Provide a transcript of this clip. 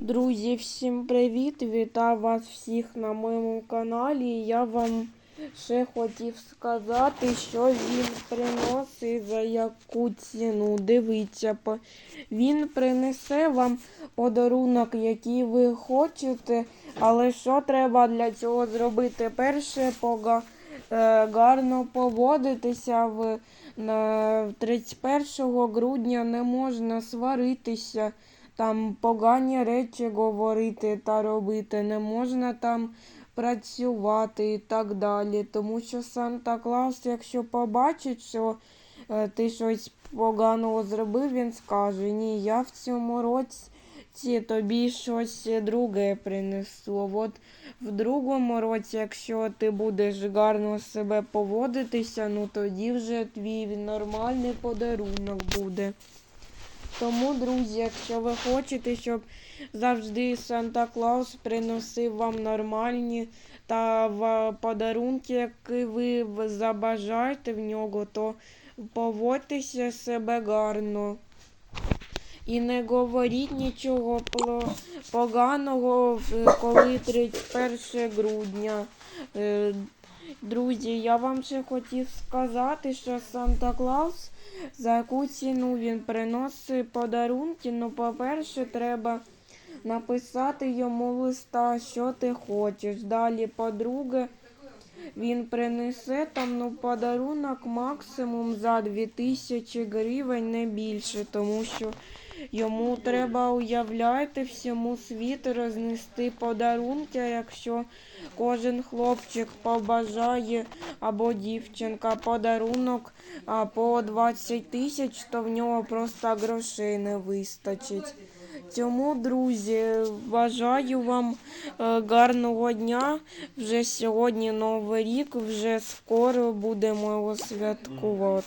Друзі, всім привіт! Вітаю вас всіх на моєму каналі. Я вам ще хотів сказати, що він приносить за яку ціну. Дивіться, він принесе вам подарунок, який ви хочете, але що треба для цього зробити? Перше, пога, е, гарно поводитися в на 31 грудня не можна сваритися там погані речі говорити та робити, не можна там працювати і так далі. Тому що Санта Клаус, якщо побачить, що е, ти щось поганого зробив, він скаже: Ні, я в цьому році тобі щось друге принесу. От в другому році, якщо ти будеш гарно себе поводитися, ну тоді вже твій нормальний подарунок буде. Тому, друзі, якщо ви хочете, щоб завжди Санта Клаус приносив вам нормальні та подарунки, які ви забажаєте в нього, то поводьтеся себе гарно. І не говоріть нічого поганого, коли 31 грудня. Друзі, я вам ще хотів сказати, що Санта Клаус за яку ціну він приносить подарунки. Ну, по-перше, треба написати йому листа, що ти хочеш. Далі, по-друге, він принесе там ну, подарунок максимум за 2000 гривень, не більше, тому що йому треба уявляйте всьому світу рознести подарунки, якщо кожен хлопчик побажає або дівчинка подарунок по 20 тисяч, то в нього просто грошей не вистачить. Цьому, друзі, бажаю вам е, гарного дня. Вже сьогодні Новий рік, вже скоро будемо його святкувати.